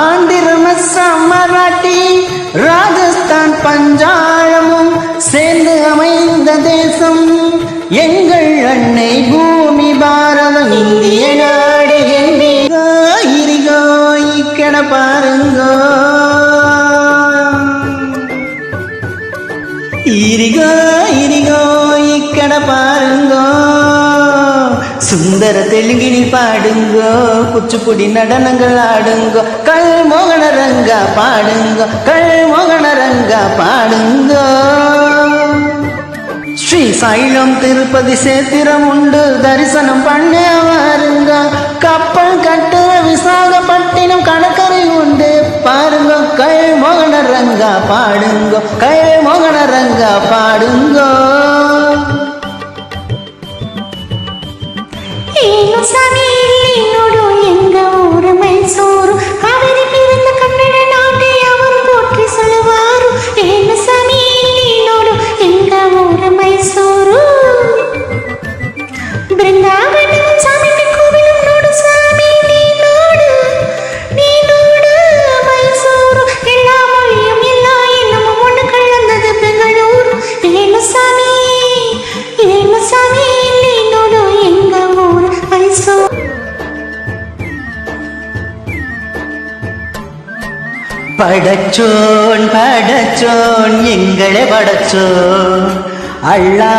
ஆந்திர மராட்டி ராஜஸ்தான் பஞ்சாழமும் சேர்ந்து அமைந்த தேசம். எங்கள் அன்னை பூமி பாரதம் இந்திய நாடு என்றோ இக்கட பாருங்கோ. இரிகோ இரிகோ இக்கட பாருங்கோ. சுந்தர தெலுங்கினில் பாடுங்கோ குச்சிப்புடி நடனங்கள் ஆடுங்கோ கல் மோகன ரங்கா பாடுங்கோ கல் மோகன ரங்கா பாடுங்கோ. ஸ்ரீ சைலம் திருப்பதி சேத்திரம் உண்டு தரிசனம் பண்ண வாருங்க கப்பல் கட்டு விசாகப்பட்டினம் கடற்கரை உண்டு பாருங்க கள் மோகன ரங்கா பாடுங்கோ கள் மோகன ரங்கா பாடுங்கோ. ইনসানি படச்சோன் படச்சோன் எங்களை படச்சோன். அள்ளா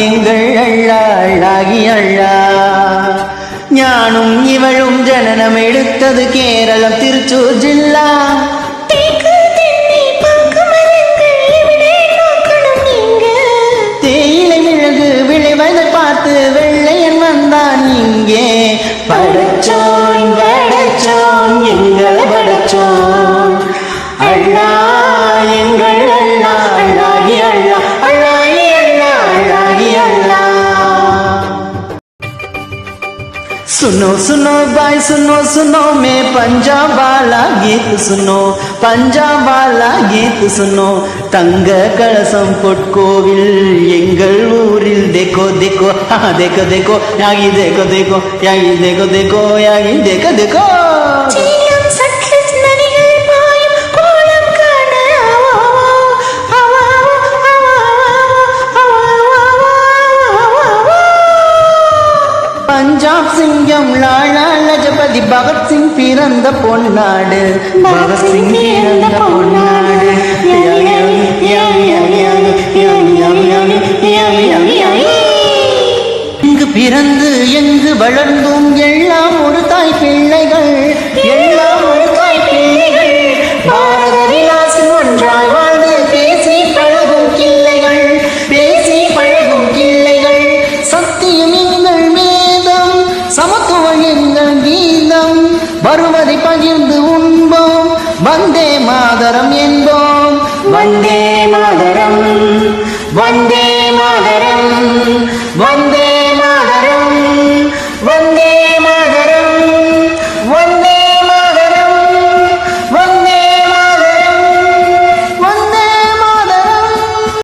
எங்கள் அள்ளா அழாகி அள்ளா ഞാനും ഇവളും ജനനം എടുത്തത് കേരളം തിരുച്ചൂർ ജില്ല सुनो सुनो भाई सुनो सुनो मैं पंजाब वाला गीत सुनो पंजाब वाला गीत सुनो தங்க கலசம் பொற்கோவில் எங்கள் ஊரில் தேக்கோ தேக்கோ ஆ தேக்கோ தேக்கோ யாகி தேக்கோ தேக்கோ யாகி தேக்கோ தேக்கோ யாகி தேக்கோ தேக்கோ சிங்கம் லாலா லஜபதி பகத்சிங் பிறந்த பொன்னாடு பகத்சிங் பிறந்த பொன்னாடு இங்கு பிறந்து எங்கு வளர்ந்தோம் எல்லாம் ஒரு தாய் பிள்ளைகள். வருவதை பகிர்ந்து உண்போம். வந்தே மாதரம் என்